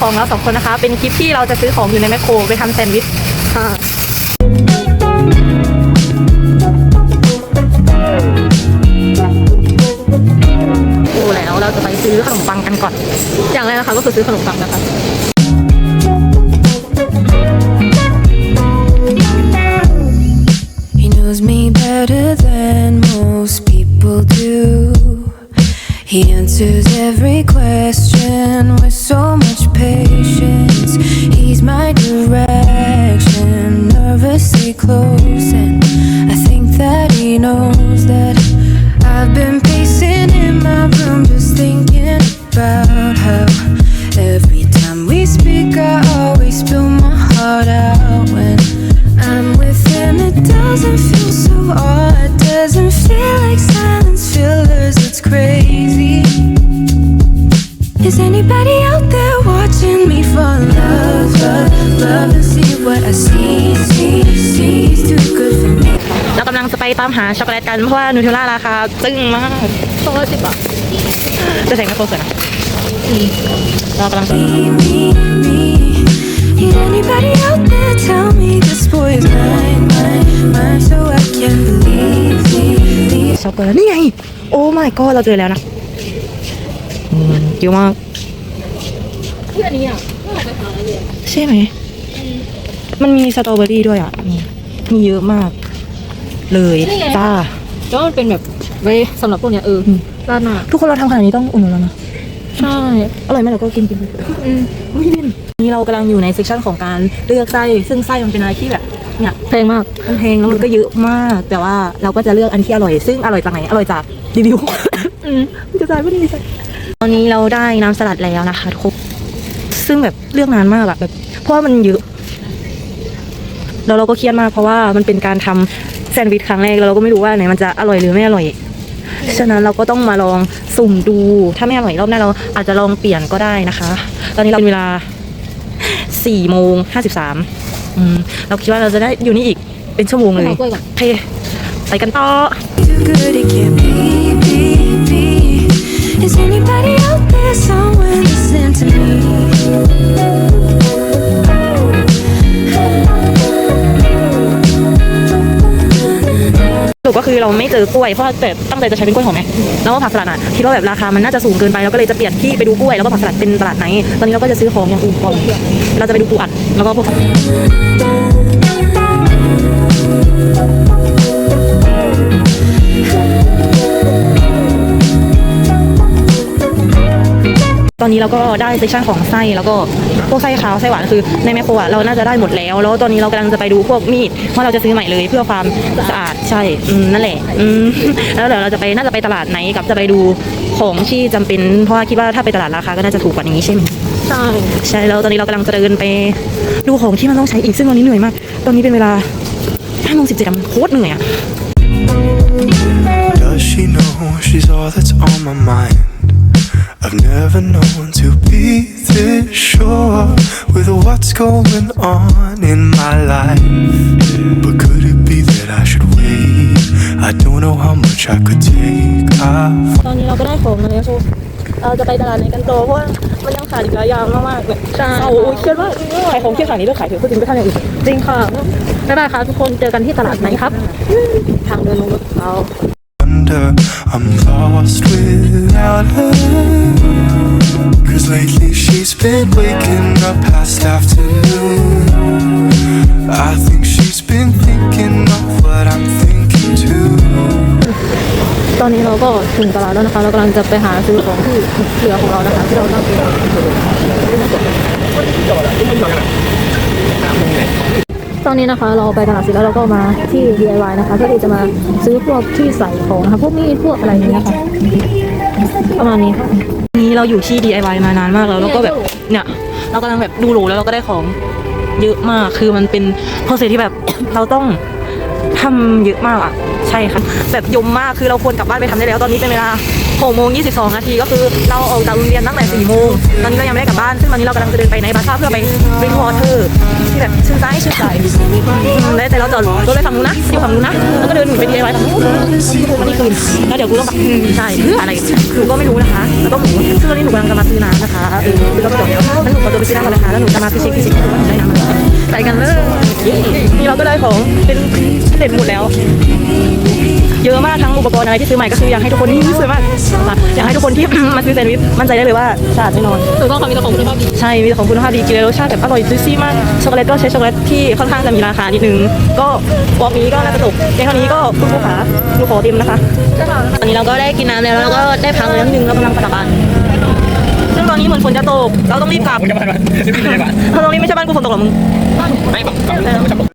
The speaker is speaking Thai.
ของเราสองคนนะคะ เป็นคลิปที่เราจะซื้อของอยู่ในแมคโครไปทำแซนด์วิชค่ะดูแล้วเราจะไปซื้อขนมปังกันก่อน อย่างแรกนะคะก็คือซื้อขนมปังนะคะ He knows me better than most people do. He answers every question with so much patience. He's my direction, nervously close, and I think that he knows that I've been pacing in my room just thinking about how every time we speak, I always spill my heart out when I'm with him. It doesn't feel so odd, doesn't feel like silence fillers. It's crazy. Is anybody out there watching me for love, love, love to see what I see, see, see? It's too good for me. เรากำลังจะไปตามหาช็อกโกแลตกัน เพราะว่านูเทลล่าราคาจึ้งมากสองร้อยสิบบาทจะใส่แมคโครสวยนะเรากำลัง me, me, me. Need anybody out there tell me this boy is mine, mine, mine, so I can believe, believe. ช็อกโกแลตนี่ไง โอ้ my god เราเจอแล้วนะอืมเยอะมากใช่ไหม มันมีสตรอเบอรี่ด้วยอะนี่มีเยอะมาก เลยจ้าแล้วมันเป็นแบบไว้สำหรับพวกเนี้ยเอออราดหน้าทุกคนเราทำขนาดนี้ต้องอุ่นนแล้วนะ ใช่อร่อยไหมเราก็กินกินไปอุ้ยนี่นี่เรากำลังอยู่ในเซสชันของการเลือกไส้ซึ่งไส้มันเป็นอะไรที่แบบเนี่ย แพงมาก มันแพงแล้วมันก็เยอะมาก แต่ว่าเราก็จะเลือกอันที่อร่อย ซึ่งอร่อยจากไหน อร่อยจาก รีวิวอืมจะจ่ายไม่ดีใช่ตอนนี้เราได้น้ำสลัดแล้วนะคะทุกคนซึ่งแบบเลือกนานมากอะแบบ เพราะว่ามันเยอะแล้วเราก็เครียดมากเพราะว่ามันเป็นการทำแซนด์วิชครั้งแรกแล้วเราก็ไม่รู้ว่าไหนมันจะอร่อยหรือไม่อร่อยฉะนั้นเราก็ต้องมาลองสุ่มดู ถ้าไม่อร่อยรอบหน้าเราอาจจะลองเปลี่ยนก็ได้นะคะ ตอนนี้เราเป็นเวลาสี่โมงห้าสิบสามเราคิดว่าเราจะได้อยู่นี่อีกเป็นชั่วโมงเลยเอากล้วยก่อนโอเค ไปกันต่อ Too good, it can't be, be, be. Is anybody out there somewhere listening to me? สรุปก็คือเราไม่เจอกล้วยเพราะแต่ตั้งใจจะใช้เป็นกล้วยหอมไหมแล้วก็ผักสลัดอะคิดว่าแบบราคามันน่าจะสูงเกินไปเราก็เลยจะเปลี่ยนที่ไปดูกล้วยแล้วก็ผักสลัดเป็นตลาดไหน ตอนนี้เราก็จะซื้อของอย่างอื่นก่อนเราจะไปดูปูอัดแล้วก็พวก อนนี้เราก็ได้เซสชั่นของไส้แล้วก็พวกไส้ขาวไส้หวานคือในแมคโครอะเราน่าจะได้หมดแล้ว แล้วตอนนี้เรากำลังจะไปดูพวกมีดว่าเราจะซื้อใหม่เลยเพื่อความสะอาดใช่อืมนั่นแหละอืมแล้วเดี๋ยวเราจะไปน่าจะไปตลาดไหนกับจะไปดูของที่จำเป็น เพราะว่าคิดว่าถ้าไปตลาดราคาก็น่าจะถูกกว่านี้ใช่ไหมใช่ใช่แล้วตอนนี้เรากำลังจะเดินไปดูของที่มันต้องใช้อีกซึ่งตอนนี้เหนื่อยมาก ตอนนี้เป็นเวลาห้าโมงสิบเจ็ดโคตรเหนื่อยอะ Does she know she's all that's on my mind? I've never known to be this sure with what's going on in my life. But could it be that I should wait? I don't know how much I could take. I've ตอนนี้เราก็ได้ของมาแล้วโชว์เราจะไปตลาดไหนกันต่อเพราะว่ามันยังขาดอีกหลายอย่างมากๆแบบใช่โอ้ยเครียดมากขายของเครียดขนาดนี้ด้วยขายเถอะเพื่อจริงไปทำอย่างอื่นจริงค่ะบ๊ายบายค่ะทุกคนเจอกันที่ตลาดไหนครับ ทางเดินลงรถเรา wonder I'm lost without her. Cause lately she's been waking up past afternoon. I think she's been thinking of what I'm thinking too. ตอนนี้เราก็ถึงตลาดแล้วนะคะ เรากำลังจะไปหาซื้อของที่เหลือของเรานะคะที่เราต้องกิน ตอนนี้นะคะ เราไปตลาดเสร็จแล้วเราก็มาที่ DIY นะคะเพื่อที่จะมาซื้อพวกที่ใส่ของนะคะพวกมีดพวกอะไรอย่างเงี้ยค่ะประมาณนี้ค่ะนี้เราอยู่ที่ DIY มานานมากแล้วแล้วก็แบบเนี่ยเรากำลังแบบดูหรูแล้วเราก็ได้ของเยอะมากคือมันเป็นโปรเซสที่แบบเราต้อง ทำเยอะมากอะ ใช่ค่ะ แบบยมมากคือเราควรกลับบ้านไปทำได้แล้ว ตอนนี้เป็นเวลา6โมง22 นาทีก็คือเราออกจากโรงเรียนตั้งแต่4โมงตอนนี้เรายังไม่ได้กลับบ้าน ซึ่งตอนนี้เรากำลังจะเดินไปในบาซ่าเพื่อไปริงวอเตอร์ที่แบบชื่นใจชื่นใจและแต่เราจอดรถไปฝั่งนู้นนะอยู่ฝั่งนู้นนะ แล้วก็เดินหนีไป DIY ฝั่งนู้นวันนี้คืนแล้วเดี๋ยวกูต้องแบบใช่อะไรหนูก็ไม่รู้นะคะ แล้วก็หนูซึ่งวันนี้หนูกำลังจะมาซื้อน้ำนะคะเออคือก็ไม่จบแล้วหนูขอตัวไปซื้อน้ำก่อนนะคะแล้วหนูจะมาพิชิตพิชิตได้น้ำอะไรไปกันเลย นี่เราก็ได้ของเป็นเสร็จหมดแล้ว เยอะมากทั้งอุปกรณ์อะไรที่ซื้อใหม่ก็คืออยากให้ทุกคนนี่สวยมากอยากให้ทุกคนที่ มาซื้อแซนด์วิชมั่นใจได้เลยว่าสะอาดแน่นอนถูกต้องค่ะมีแต่ของคุณภาพดีใช่มีแต่ของคุณภาพดีกินแล้วรสชาติแบบอร่อยจุยซี่มากช็อกโกแลตก็ใช้ช็อกโกแลตที่ค่อนข้างจะมีราคานิดนึงก็วอกนี้ก็น่าจะตกในเท่านี้ก็คุณผู้ขาดูขอเต็มนะคะตอนนี้เราก็ได้กินน้ำแล้วแล้วก็ได้พักแล้วนิดนึงแล้วกำลังกลับบ้าน ซึ่งตอนนี้เหมือนฝนจะตก เราต้องรีบกลับมึงจะมาบ้านไม่ได้บ้านเพราะตรงนี้ไม่ใช่บ้านกูฝนตกหรอมึง ไม่แบบ